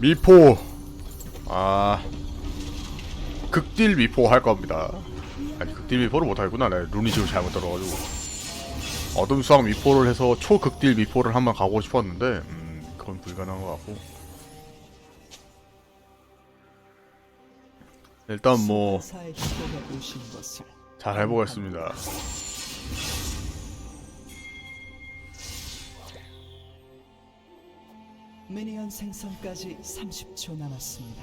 미포. 아 극딜 미포 할 겁니다. 아니 극딜 미포를 못 하겠구나. 내 룬이 지금 잘못 들어가지고. 어둠 수학 미포를 해서 초극딜 미포를 한번 가고 싶었는데 음 그건 불가능한 것 같고. 일단 뭐 잘 해보겠습니다 미니언 생성까지 30초 남았습니다.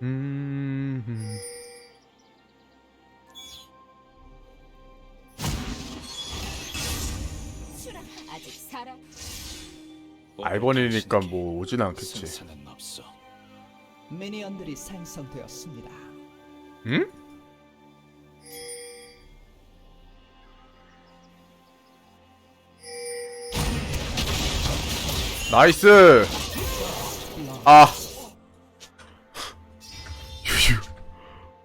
음 슈라 아직 살아. 알번이니까 뭐 오진 않겠지 승산은 없어. 미니언들이 생성되었습니다. 응? 나이스! 아! 유유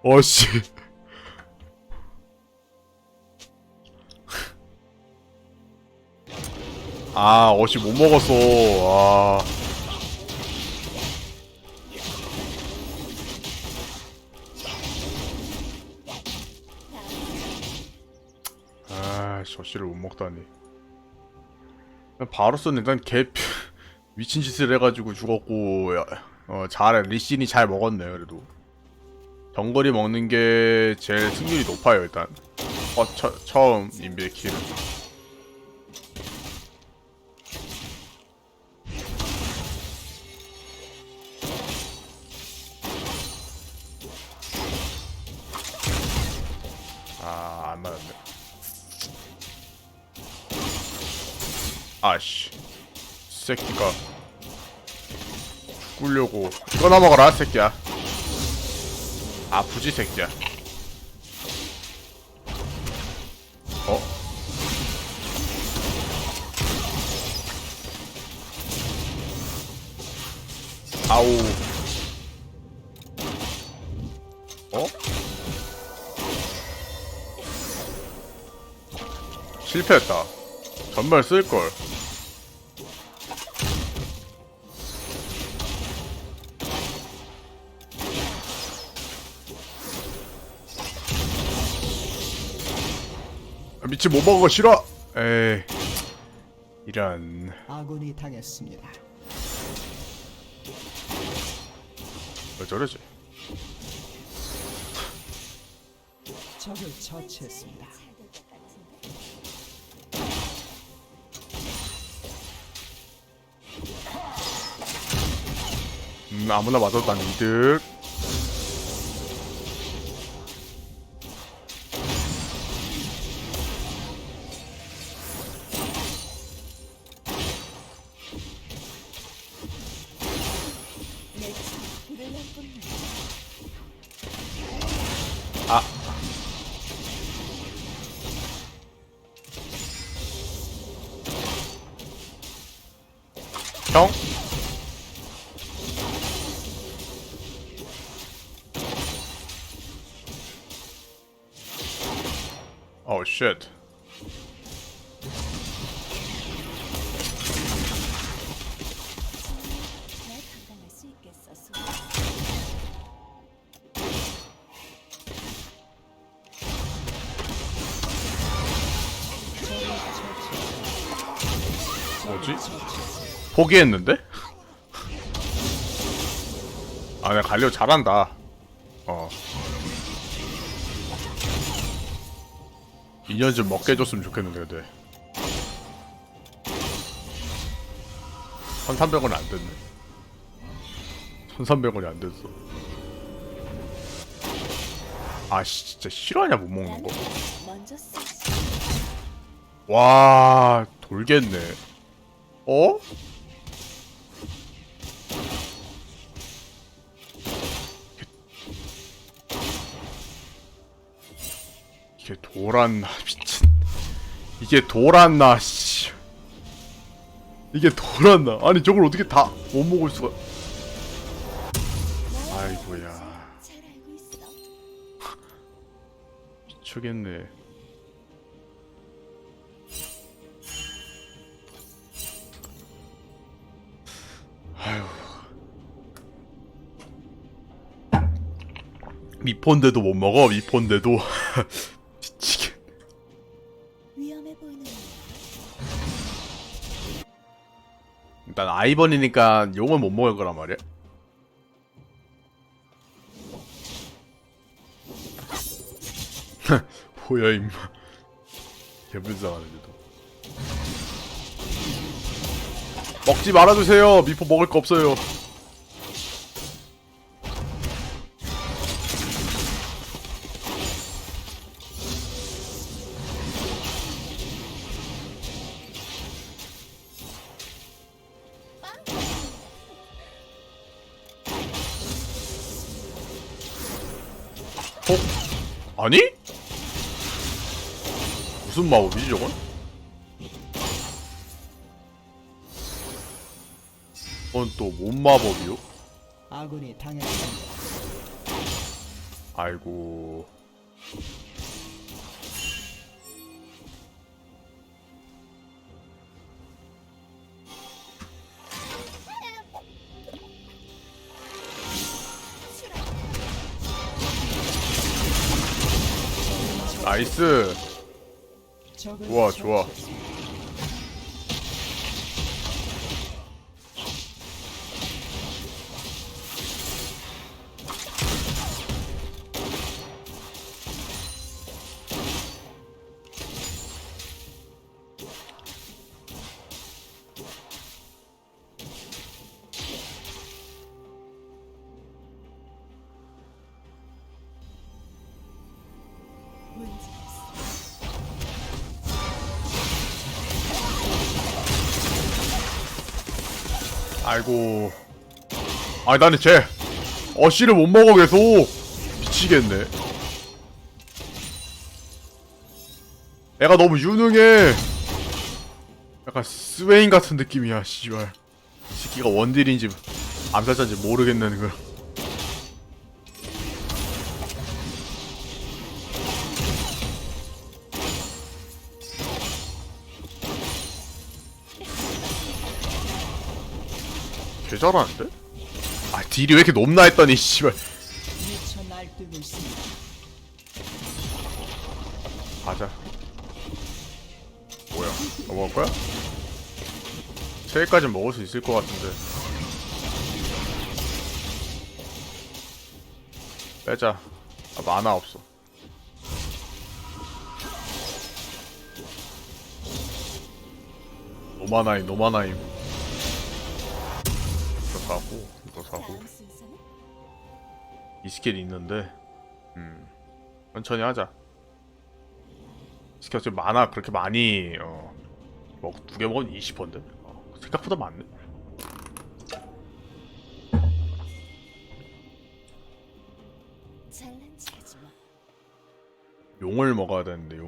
어씨. 아 어씨 못 먹었어. 아 저씨를 못 먹다니. 바로스는 일단 개 미친 짓을 해가지고 죽었고, 야, 어, 잘 리신이 잘 먹었네 그래도. 정거리 먹는 게 제일 승률이 높아요 일단. 어, 처, 처음 인비의 킬은. 아, 안 맞았네. 아씨. 새끼가. 죽으려고. 이거나 먹어라, 새끼야. 아프지, 새끼야. 어? 아우. 어? 실패했다. 전멸 쓸걸. 아, 미치 못거 싫어! 에이. 이런. 아군이 당했습니다. 왜 저러지? 적을 처치했습니다. 음, 아무나 난 이득. 불을 났군 뭐지? 포기했는데? 아, 내가 갈리오 잘한다. 어. 2년 좀 먹게 해줬으면 좋겠는데, 근데. 1300원 안 됐네. 1300원이 안 됐어. 아, 씨, 진짜 싫어하냐, 못 먹는 거. 와, 돌겠네. 어? 이게 돌았나 미친. 이게 돌았나 씨. 이게 돌았나? 아니 저걸 어떻게 다 못 먹을 수가? 아이고야. 미치겠네. 미폰데도 못 먹어 미폰데도 미치겠. 위험해 보이는 거 일단 아이번이니까 용은 못 먹을 거란 말이야. 뭐야 임마. 개불쌍하는데도. 먹지 말아주세요. 미포 먹을 거 없어요. 어? 아니? 무슨 마법이지 저건? 그건 또뭔 마법이요? 아군이 당했습니다. 아이고 나이스 좋아, 좋아. 아이고. 아니 나는 쟤 어씨를 못 먹어 계속. 미치겠네. 애가 너무 유능해. 약간 스웨인 같은 느낌이야 씨발. 이 새끼가 원딜인지 암살자인지 모르겠는 그 개 잘하는데? 아 딜이 왜 이렇게 높나 했더니 씨발 미쳐 있습니다. 가자 뭐야 너 먹을 거야? 세 개까진 먹을 수 있을 것 같은데 빼자 아 만화 없어 노마나임 노마나임 이거 사고? 이거 사고? 이 스킬이 있는데? 음 천천히 하자. 스킬 어차피 많아. 그렇게 많이 어, 어먹두 개 먹으면 20%인데? 어, 생각보다 많네. 용을 먹어야 되는데 용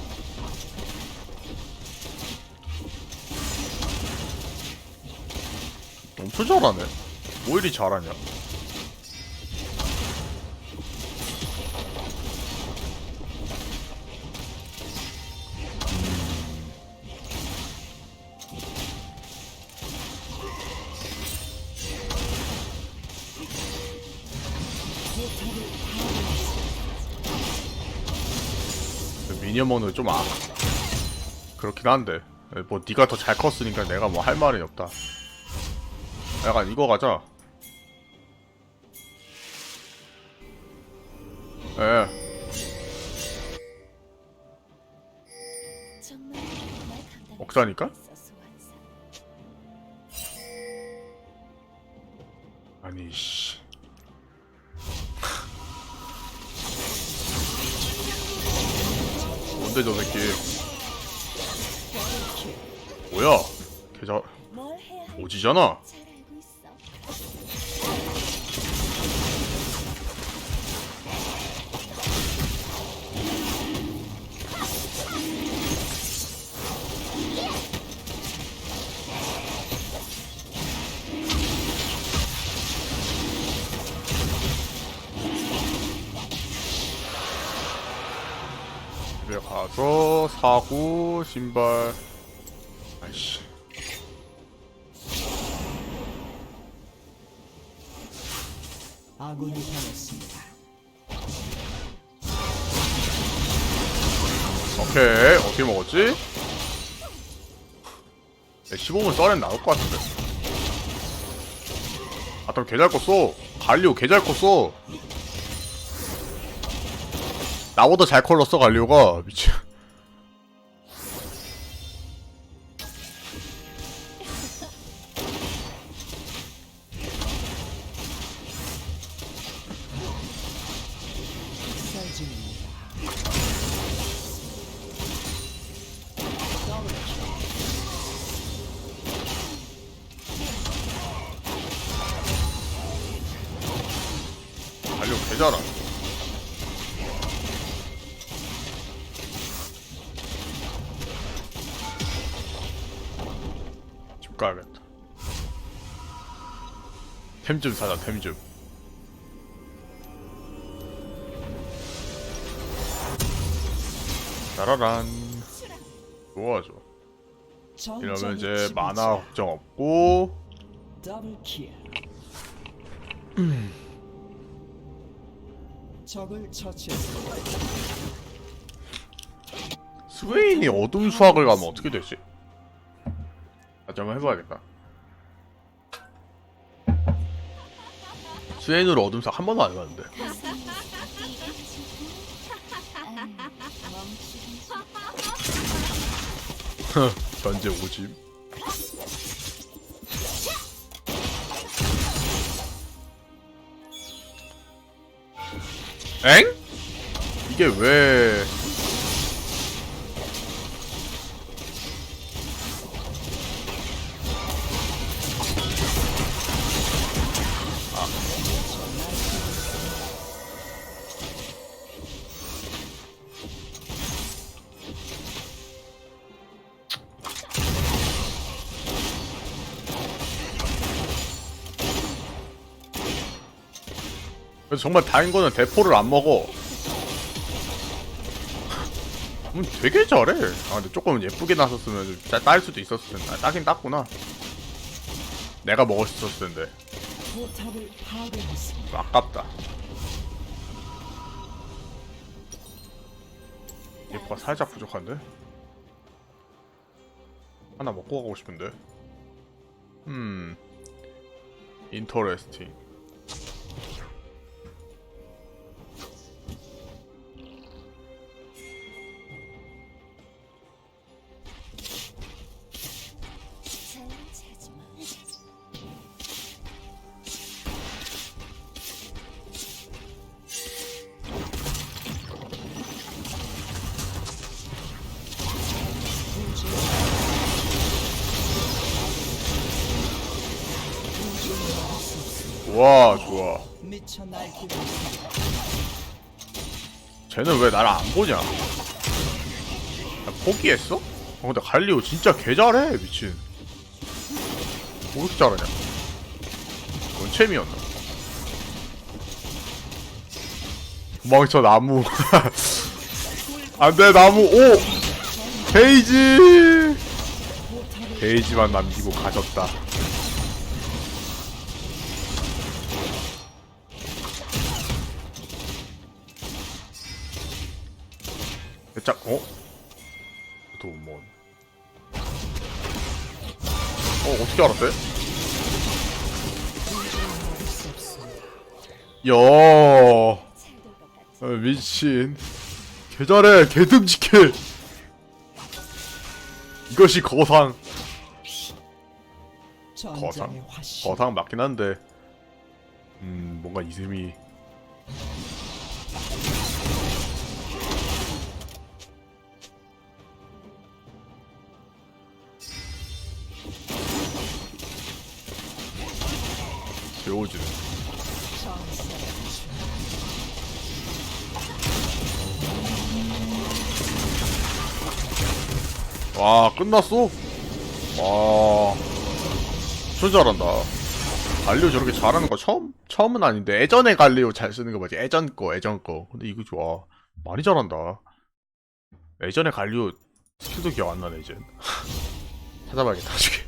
잘하네 뭐 이리 잘하냐 먹는 게좀 아. 그렇긴 한데 뭐 네가 더 잘 컸으니까 내가 뭐 할 말이 없다. 약간 이거 가자. 예. 감당. 억사니까? 소환사. 아니 씨. 뭔데 저 새끼 뭐야 할지 오지잖아 가서 사고 신발. 아이씨. 아군이 당했습니다. 오케이 어떻게 먹었지? 15분 써렌 나올 것 같은데. 아또 개잘 컸어. 갈리오 개잘 컸어. 나보다 잘 컬렀어 갈리오가. 미친 개잘하 집 가야겠다. 템 좀 사자 템 좀. 짜라란. 좋아 좋아 이러면 이제 만화 걱정 없고. 킬. 적을 처치했습니다. 스웨인이 어둠 수학을 가면 어떻게 되지? 다시 한번 해봐야겠다. 스웨인으로 어둠 수학 한 번도 안 해봤는데. 멈추긴 견제 오짐. 엥? 이게 왜? 그래서 정말 다행인 거는 대포를 안 먹어. 음, 되게 잘해. 아, 근데 조금 예쁘게 나섰으면 딸 수도 있었을 텐데. 아, 따긴 땄구나. 내가 있었을 텐데. 아깝다. 예뻐 살짝 부족한데? 하나 먹고 가고 싶은데? 음... 인터레스팅 좋아 있습니다. 쟤는 왜 나를 안 보냐? 나 포기했어? 어, 근데 갈리오 진짜 개 잘해 미친. 뭐 이렇게 잘하냐? 원챔이었나? 도망쳐 나무. 안돼 나무 오 베이지. 베이지만 남기고 가졌다. 짝 어? 도몬 어 어떻게 알았대? 야. 아, 미친 개 잘해 개등지게 이것이 거상 화신. 거상 맞긴 한데 음 뭔가 이셈이 전사의 와 끝났어? 와. 진짜 잘한다. 갈리오 저렇게 잘하는 거 처음? 처음은 아닌데 예전에 갈리오 잘 쓰는 거 맞지? 예전 거 예전 거. 근데 이거 좋아. 많이 잘한다. 예전에 갈리오 스킬도 기억 안 나네 이제 찾아봐야겠다 나중에